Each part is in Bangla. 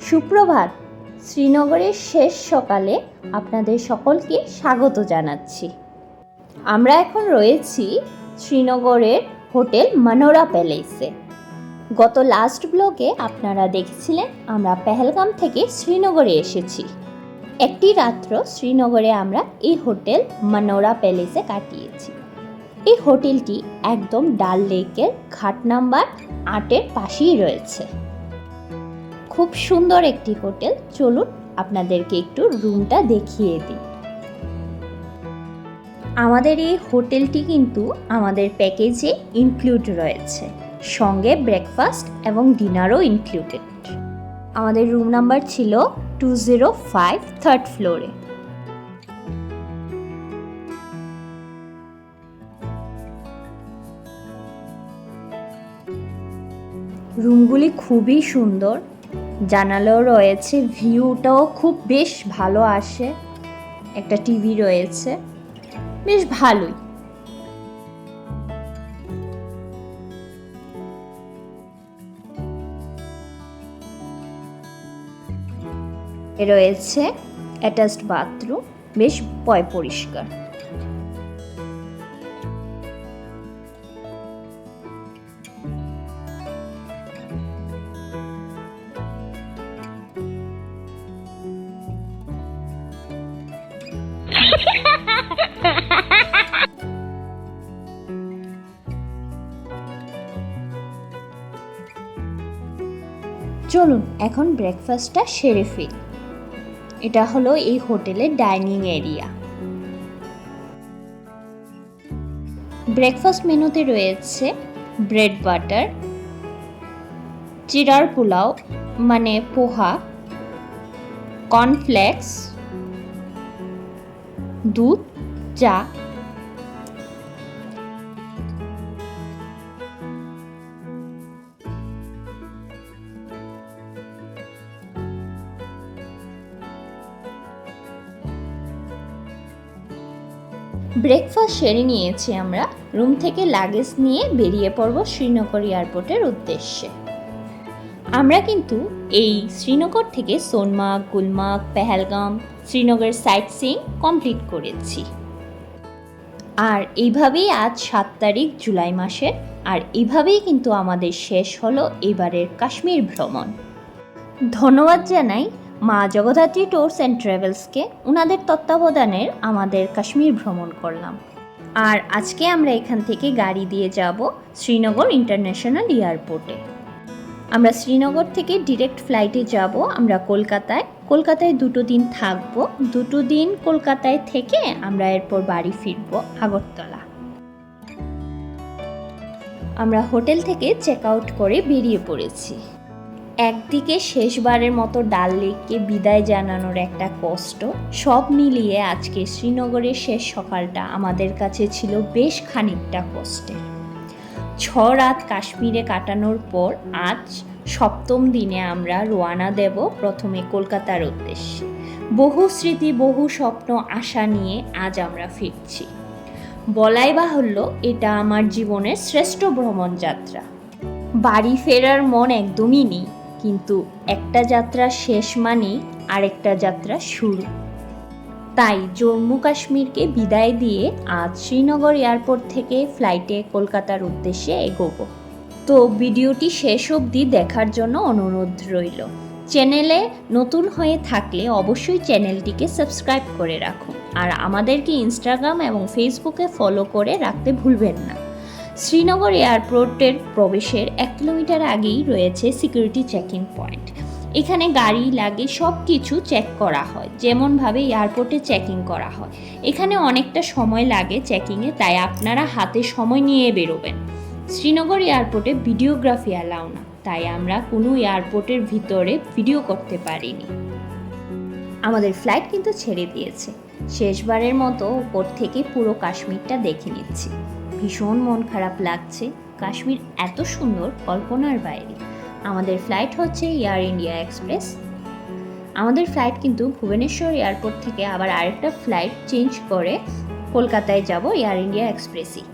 সুপ্রভাত। শ্রীনগরের শেষ সকালে আপনাদের সকলকে স্বাগত জানাচ্ছি। আমরা এখন রয়েছি শ্রীনগরের হোটেল মানোরা প্যালেসে। গত লাস্ট ব্লগে আপনারা দেখেছিলেন, আমরা পেহেলগাম থেকে শ্রীনগরে এসেছি। একটি রাত্র শ্রীনগরে আমরা এই হোটেল মানোরা প্যালেসে কাটিয়েছি। এই হোটেলটি একদম ডাল লেকের ঘাট নাম্বার আটের পাশেই রয়েছে। খুব সুন্দর একটি হোটেল। চলুন আপনাদেরকে একটু রুমটা দেখিয়ে দিই। আমাদের এই হোটেলটি কিন্তু আমাদের প্যাকেজে ইনক্লুড রয়েছে। সঙ্গে ব্রেকফাস্ট এবং ডিনারও ইনক্লুডেড আমাদের রুম নাম্বার ছিল টু জিরো ফাইভ থার্ড ফ্লোরে রুমগুলি খুবই সুন্দর। জানালাও রয়েছে, ভিউটাও খুব বেশ ভালো আসে। একটা টিভি রয়েছে। বেশ ভালোই। রয়েছে অ্যাটাচড বাথরুম বেশ পয় পরিষ্কার চলুন, এখন ব্রেকফাস্টটা সেরে ফেলি এটা হলো এই হোটেলের ডাইনিং এরিয়া। ব্রেকফাস্ট মেনুতে রয়েছে ব্রেড বাটার, চিরার পোলাও মানে পোহা, কর্নফ্লেক্স, দুধ চা ব্রেকফাস্ট সেরে নিয়েছি আমরা। রুম থেকে লাগেজ নিয়ে বেরিয়ে পড়ব শ্রীনগর এয়ারপোর্টের উদ্দেশ্যে। আমরা কিন্তু এই শ্রীনগর থেকে Sonamarg, Gulmarg, Pahalgam, Srinagar sightseeing complete করেছি। আর এইভাবেই আজ সাত তারিখ জুলাই মাসের, আর এইভাবেই কিন্তু আমাদের শেষ হলো এবারের কাশ্মীর ভ্রমণ। ধন্যবাদ জানাই মা জগদ্ধাত্রী ট্যুরস অ্যান্ড ট্রাভেলসকে। ওনাদের তত্ত্বাবধানের আমাদের কাশ্মীর ভ্রমণ করলাম। আর আজকে আমরা এখান থেকে গাড়ি দিয়ে যাব শ্রীনগর ইন্টারন্যাশনাল এয়ারপোর্টে। আমরা শ্রীনগর থেকে ডিরেক্ট ফ্লাইটে যাব, আমরা কলকাতায়। কলকাতায় দুটো দিন থাকব, দুটো দিন কলকাতায় থেকে আমরা এরপর বাড়ি ফিরবো আগরতলা। আমরা হোটেল থেকে চেক আউট করে বেরিয়ে পড়েছি। একদিকে শেষবারের মতো ডাল লেককে বিদায় জানানোর একটা কষ্ট, সব মিলিয়ে আজকে শ্রীনগরের শেষ সকালটা আমাদের কাছে ছিল বেশ খানিকটা কষ্টের। ছ রাত কাশ্মীরে কাটানোর পর আজ সপ্তম দিনে আমরা রওনা দেব প্রথমে কলকাতার উদ্দেশ্যে। বহু স্মৃতি, বহু স্বপ্ন, আশা নিয়ে আজ আমরা ফিরছি। বলাই বাহুল্য, এটা আমার জীবনের শ্রেষ্ঠ ভ্রমণ যাত্রা। বাড়ি ফেরার মন একদমই নেই, কিন্তু একটা যাত্রা শেষ মানেই আরেকটা যাত্রা শুরু। তাই জম্মু কাশ্মীরকে বিদায় দিয়ে আজ শ্রীনগর এয়ারপোর্ট থেকে ফ্লাইটে কলকাতার উদ্দেশ্যে এগোবো। তো ভিডিওটি শেষ অবধি দেখার জন্য অনুরোধ রইল। চ্যানেলে নতুন হয়ে থাকলে অবশ্যই চ্যানেলটিকে সাবস্ক্রাইব করে রাখুন। আর আমাদেরকে ইনস্টাগ্রাম এবং ফেসবুকে ফলো করে রাখতে ভুলবেন না। শ্রীনগর এয়ারপোর্টের প্রবেশের এক কিলোমিটার আগেই রয়েছে সিকিউরিটি চেকিং পয়েন্ট এখানে গাড়ি লাগে সব কিছু চেক করা হয়। যেমনভাবে এয়ারপোর্টে চেকিং করা হয়। এখানে অনেকটা সময় লাগে চেকিংয়ে তাই আপনারা হাতে সময় নিয়ে বেরোবেন। শ্রীনগর এয়ারপোর্টে ভিডিওগ্রাফি অ্যালাউ না, তাই আমরা কোনো এয়ারপোর্টের ভিতরে ভিডিও করতে পারিনি। আমাদের ফ্লাইট কিন্তু ছেড়ে দিয়েছে। শেষবারের মতো ওপর থেকে পুরো কাশ্মীরটা দেখে নিচ্ছি। ভীষণ মন খারাপ লাগছে। কাশ্মীর এত সুন্দর, কল্পনার বাইরে। আমাদের ফ্লাইট হচ্ছে এয়ার ইন্ডিয়া এক্সপ্রেস। আমাদের ফ্লাইট কিন্তু ভুবনেশ্বর এয়ারপোর্ট থেকে আবার আরেকটা ফ্লাইট চেঞ্জ করে কলকাতায় যাব এয়ার ইন্ডিয়া এক্সপ্রেসই।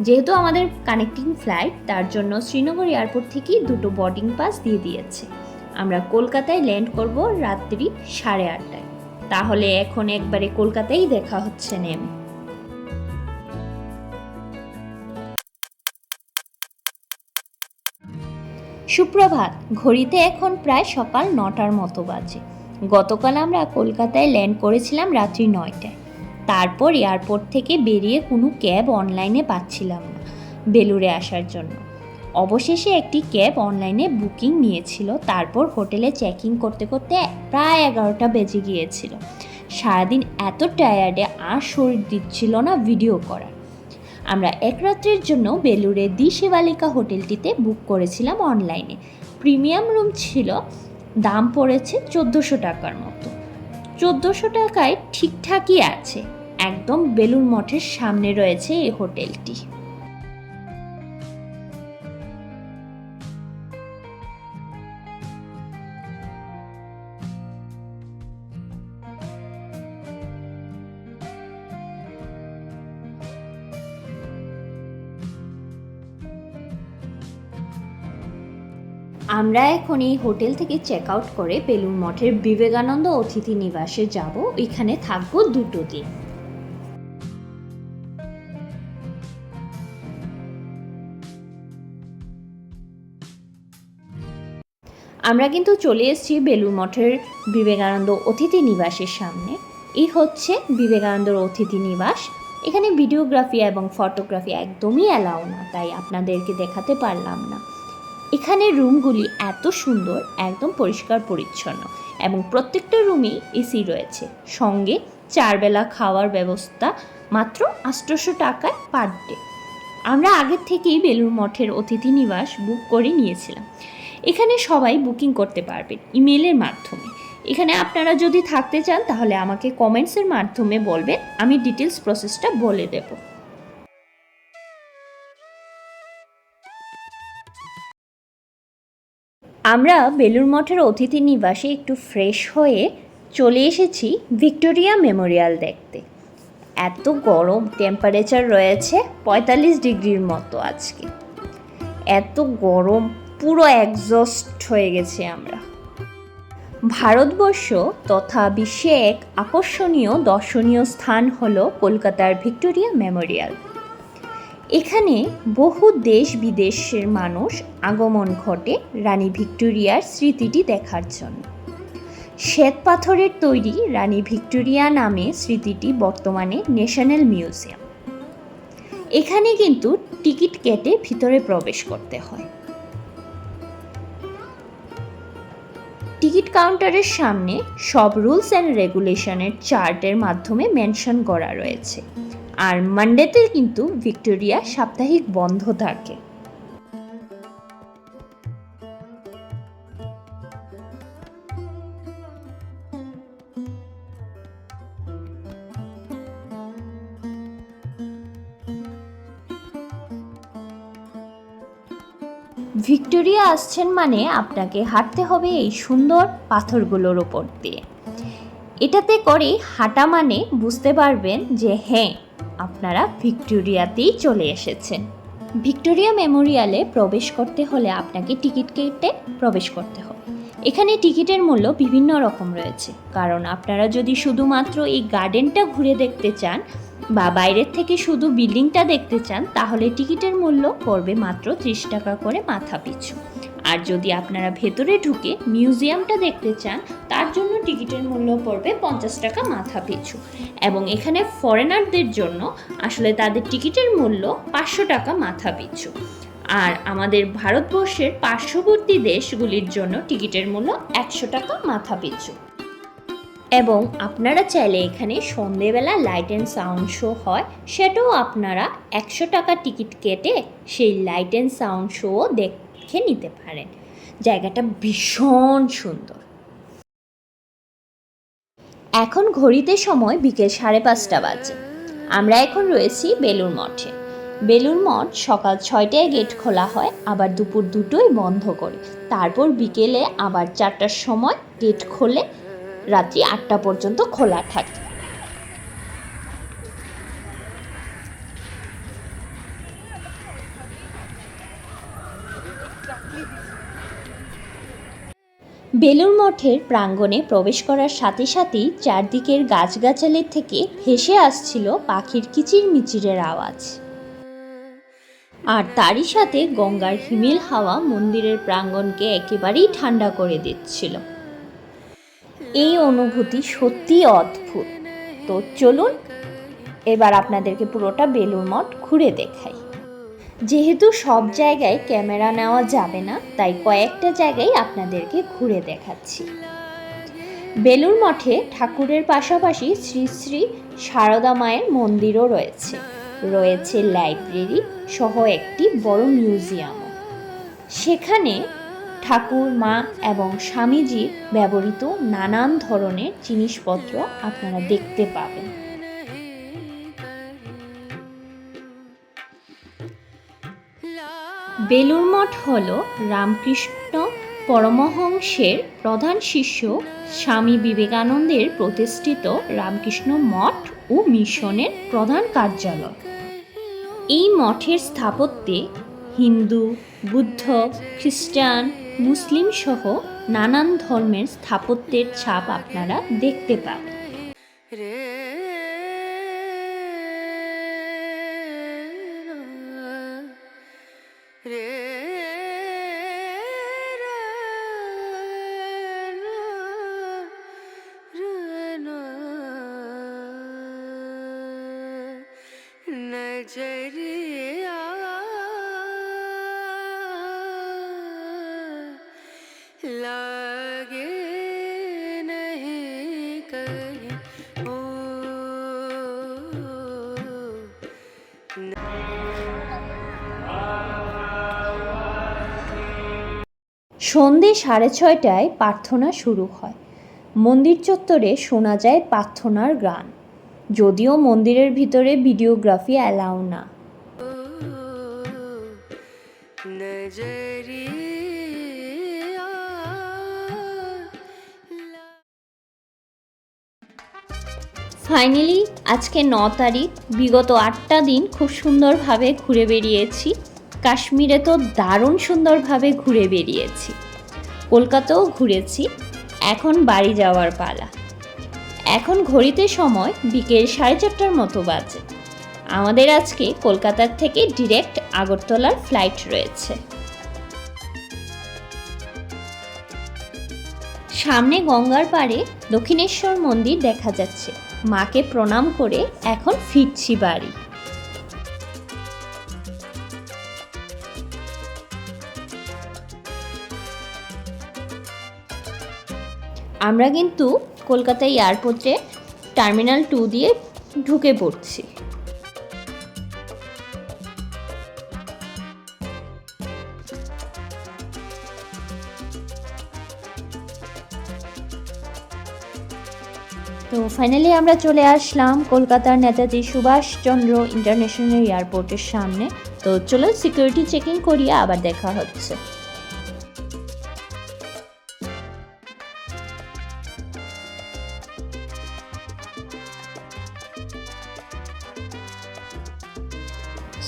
যেহেতু আমাদের কানেক্টিং ফ্লাইট তার জন্য শ্রীনগর এয়ারপোর্ট থেকেই দুটো বোর্ডিং পাস দিয়ে দিয়েছে। আমরা কলকাতায় ল্যান্ড করব রাত্রি সাড়ে আটটায়। তাহলে এখন একবারে কলকাতায় দেখা হচ্ছে, নেম। সুপ্রভাত, ঘড়িতে এখন প্রায় সকাল নটার মতো বাজে। গতকাল আমরা কলকাতায় ল্যান্ড করেছিলাম রাত্রি নয়টায়। তারপর এয়ারপোর্ট থেকে বেরিয়ে কোনো ক্যাব অনলাইনে পাচ্ছিলাম না, বেলুড়ে আসার জন্য। অবশেষে একটি ক্যাব অনলাইনে বুকিং নিয়েছিল, তারপর হোটেলে চেকিং করতে করতে প্রায় এগারোটা বেজে গিয়েছিল। সারাদিন এত টায়ার্ডে আর শরীর দিচ্ছিল না ভিডিও করার। আমরা এক রাত্রের জন্য বেলুড়ে দি শিবালিকা হোটেলটিতে বুক করেছিলাম অনলাইনে প্রিমিয়াম রুম ছিল, দাম পড়েছে চোদ্দোশো টাকার মতো। চোদ্দোশো টাকায় ঠিকঠাকই আছে। একদম বেলুন মঠের সামনে রয়েছে এই হোটেলটি। আমরা এখন এই হোটেল থেকে চেক আউট করে বেলুর মঠের বিবেকানন্দ অতিথি নিবাসে যাব। এখানে থাকব দুটো দিন। আমরা কিন্তু চলে এসেছি বেলুর মঠের বিবেকানন্দ অতিথি নিবাসের সামনে। এই হচ্ছে বিবেকানন্দর অতিথি নিবাস। এখানে ভিডিওগ্রাফি এবং ফটোগ্রাফি একদমই অ্যালাউ না, তাই আপনাদেরকে দেখাতে পারলাম না। এখানে রুমগুলি এত সুন্দর, একদম পরিষ্কার পরিচ্ছন্ন এবং প্রত্যেকটা রুমেই এসি রয়েছে। সঙ্গে চারবেলা খাওয়ার ব্যবস্থা মাত্র আটশোশো টাকায় পার ডে। আমরা আগের থেকেই বেলুর মঠের অতিথি নিবাস বুক করে নিয়েছিলাম। এখানে সবাই বুকিং করতে পারবেন ইমেলের মাধ্যমে। এখানে আপনারা যদি থাকতে চান তাহলে আমাকে কমেন্টসের মাধ্যমে বলবেন, আমি ডিটেলস প্রসেসটা বলে দেবো। আমরা বেলুর মঠের অতিথি নিবাসে একটু ফ্রেশ হয়ে চলে এসেছি ভিক্টোরিয়া মেমোরিয়াল দেখতে। এত গরম টেম্পারেচার রয়েছে পঁয়তাল্লিশ ডিগ্রির মতো আজকে। এত গরম, পুরো একজস্ট হয়ে গেছে আমরা। ভারতবর্ষ তথা বিশ্বে এক আকর্ষণীয়, দর্শনীয় স্থান হল কলকাতার ভিক্টোরিয়া মেমোরিয়াল। এখানে বহু দেশ বিদেশের মানুষ আগমন ঘটে রানী ভিক্টোরিয়ার স্মৃতিটি দেখার জন্য। শ্বেত পাথরের তৈরি রানী ভিক্টোরিয়া নামে স্মৃতিটি বর্তমানে ন্যাশনাল মিউজিয়াম। এখানে কিন্তু টিকিট কেটে ভিতরে প্রবেশ করতে হয়। টিকিট কাউন্টারের সামনে সব রুলস অ্যান্ড রেগুলেশনের চার্টের মাধ্যমে মেনশন করা রয়েছে। আর মানডেতে কিন্তু ভিক্টোরিয়া সাপ্তাহিক বন্ধ থাকে। ভিক্টোরিয়া আসছেন মানে আপনাকে হাঁটতে হবে এই সুন্দর পাথরগুলোর ওপর দিয়ে। এটাতে করে হাঁটা মানে বুঝতে পারবেন যে হ্যাঁ আপনারা ভিক্টোরিয়াতেই চলে এসেছেন। ভিক্টোরিয়া মেমোরিয়ালে প্রবেশ করতে হলে আপনাকে টিকিট কেটে প্রবেশ করতে হবে। এখানে টিকিটের মূল্য বিভিন্ন রকম রয়েছে। কারণ আপনারা যদি শুধুমাত্র এই গার্ডেনটা ঘুরে দেখতে চান বা বাইরের থেকে শুধু বিল্ডিংটা দেখতে চান, তাহলে টিকিটের মূল্য পড়বে মাত্র ত্রিশ টাকা করে মাথা পিছু আর যদি আপনারা ভেতরে ঢুকে মিউজিয়ামটা দেখতে চান, তার জন্য টিকিটের মূল্য পড়বে পঞ্চাশ টাকা মাথা পিছু। এবং এখানে ফরেনারদের জন্য আসলে তাদের টিকিটের মূল্য পাঁচশো টাকা মাথা পিছু। আর আমাদের ভারতবর্ষের পার্শ্ববর্তী দেশগুলির জন্য টিকিটের মূল্য একশো টাকা মাথা পিছু। এবং আপনারা চাইলে এখানে সন্ধেবেলা লাইট অ্যান্ড সাউন্ড শো হয়, সেটাও আপনারা একশো টাকা টিকিট কেটে সেই লাইট অ্যান্ড সাউন্ড শোও দেখে নিতে পারেন। জায়গাটা ভীষণ সুন্দর। এখন ঘড়িতে সময় বিকেল সাড়ে পাঁচটা বাজে। আমরা এখন রয়েছি বেলুর মঠে। বেলুর মঠ সকাল ছয়টায় গেট খোলা হয়, আবার দুপুর দুটোই বন্ধ করে। তারপর বিকেলে আবার চারটার সময় গেট খোলে, রাত্রি আটটা পর্যন্ত খোলা থাকে। বেলুর মঠের প্রাঙ্গণে প্রবেশ করার সাথে সাথেই চারদিকের গাছগাছালির থেকে ভেসে আসছিল পাখির কিচির মিচিরের আওয়াজ। আর তারই সাথে গঙ্গার হিমেল হাওয়া মন্দিরের প্রাঙ্গণকে একেবারেই ঠান্ডা করে দিচ্ছিল। এই অনুভূতি সত্যিই অদ্ভুত। তো চলুন, এবার আপনাদেরকে পুরোটা বেলুর মঠ ঘুরে দেখাই। যেহেতু সব জায়গায় ক্যামেরা নেওয়া যাবে না, তাই কয়েকটা জায়গায় আপনাদেরকে ঘুরে দেখাচ্ছি। বেলুর মঠে ঠাকুরের পাশাপাশি শ্রী শ্রী সারদা মায়ের মন্দিরও রয়েছে। রয়েছে লাইব্রেরি সহ একটি বড় মিউজিয়ামও সেখানে ঠাকুর, মা এবং স্বামীজির ব্যবহৃত নানান ধরনের জিনিসপত্র আপনারা দেখতে পাবেন। বেলুর মঠ হল রামকৃষ্ণ পরমহংসের প্রধান শিষ্য স্বামী বিবেকানন্দের প্রতিষ্ঠিত রামকৃষ্ণ মঠ ও মিশনের প্রধান কার্যালয়। এই মঠের স্থাপত্যে হিন্দু, বুদ্ধ, খ্রিস্টান মুসলিম সহ নানান ধর্মের স্থাপত্যের ছাপ আপনারা দেখতে পাবেন। लागे नहीं कहीं ओ সন্ধে সাড়ে ছয়টায় প্রার্থনা শুরু হয় মন্দির চত্বরে শোনা যায় প্রার্থনার গান যদিও মন্দিরের ভিতরে ভিডিওগ্রাফি অ্যালাউ না ফাইনালি আজকে ন তারিখ, বিগত আটটা দিন খুব সুন্দরভাবে ঘুরে বেরিয়েছি কাশ্মীরে তো দারুণ সুন্দরভাবে ঘুরে বেরিয়েছি কলকাতাও ঘুরেছি, এখন বাড়ি যাওয়ার পালা। এখন ঘড়িতে সময় বিকেল সাড়ে চারটার মতো বাজে। আমাদের আজকে কলকাতার থেকে ডিরেক্ট আগরতলার ফ্লাইট রয়েছে। সামনে গঙ্গার পাড়ে দক্ষিণেশ্বর মন্দির দেখা যাচ্ছে। মাকে প্রণাম করে এখন ফিরছি বাড়ি। আমরা কিন্তু কলকাতা এয়ারপোর্টে টার্মিনাল টু দিয়ে ঢুকে পড়ছি। তো ফাইনালি আমরা চলে আসলাম কলকাতার নেতাজি সুভাষচন্দ্র ইন্টারন্যাশনাল এয়ারপোর্টের সামনে। তো চলো সিকিউরিটি চেকিং করিয়ে আবার দেখা হচ্ছে।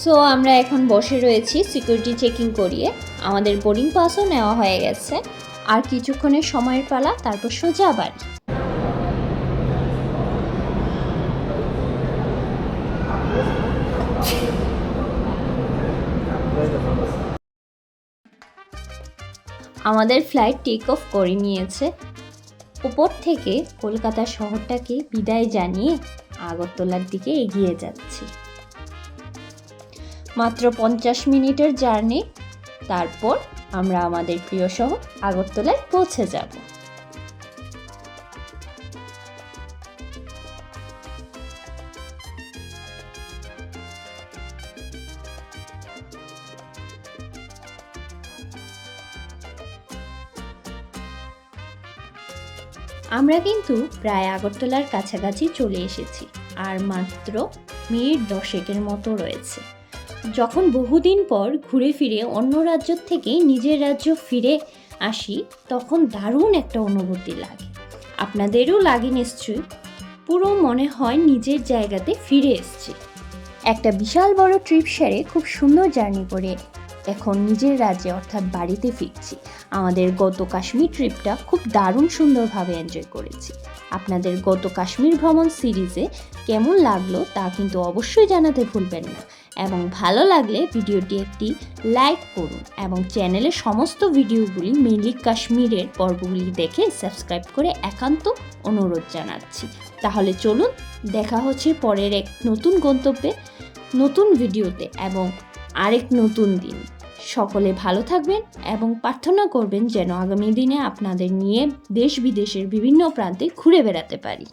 সো আমরা এখন বসে রয়েছি সিকিউরিটি চেকিং করিয়ে। আমাদের বোর্ডিং পাসও নেওয়া হয়ে গেছে। আর কিছুক্ষণের সময়ের পালা, তারপর সোজা বাড়ি। আমাদের ফ্লাইট টেক অফ করে নিয়েছে। উপর থেকে কলকাতা শহরটাকে বিদায় জানিয়ে আগরতলার দিকে এগিয়ে যাচ্ছি। মাত্র পঞ্চাশ মিনিটের জার্নি, তারপর আমরা আমাদের প্রিয় শহর আগরতলায় পৌঁছে যাব। আমরা কিন্তু প্রায় আগরতলার কাছাকাছি চলে এসেছি, আর মাত্র মিনিট দশেকের মতো রয়েছে। যখন বহুদিন পর ঘুরে ফিরে অন্য রাজ্য থেকে নিজের রাজ্য ফিরে আসি, তখন দারুণ একটা অনুভূতি লাগে। আপনাদেরও লাগে নিশ্চয়ই। পুরো মনে হয় নিজের জায়গাতে ফিরে এসেছি। একটা বিশাল বড় ট্রিপ সেরে খুব সুন্দর জার্নি করে এখন নিজের রাজ্যে অর্থাৎ বাড়িতে ফিরছি। আমাদের গত কাশ্মীর ট্রিপটা খুব দারুণ সুন্দরভাবে এনজয় করেছি। আপনাদের গত কাশ্মীর ভ্রমণ সিরিজে কেমন লাগল তা কিন্তু অবশ্যই জানাতে ভুলবেন না। এবং ভালো লাগলে ভিডিওটি একটি লাইক করুন এবং চ্যানেলের সমস্ত ভিডিওগুলি মেনলি কাশ্মীরের পর্বগুলি দেখে সাবস্ক্রাইব করে একান্ত অনুরোধ জানাচ্ছি। তাহলে চলুন দেখা হচ্ছে পরের এক নতুন গন্তব্যে, নতুন ভিডিওতে এবং আরেক নতুন দিন। সকলে ভালো থাকবেন এবং প্রার্থনা করবেন যেন আগামী দিনে আপনাদের নিয়ে দেশ বিদেশের বিভিন্ন প্রান্তে ঘুরে বেড়াতে পারি।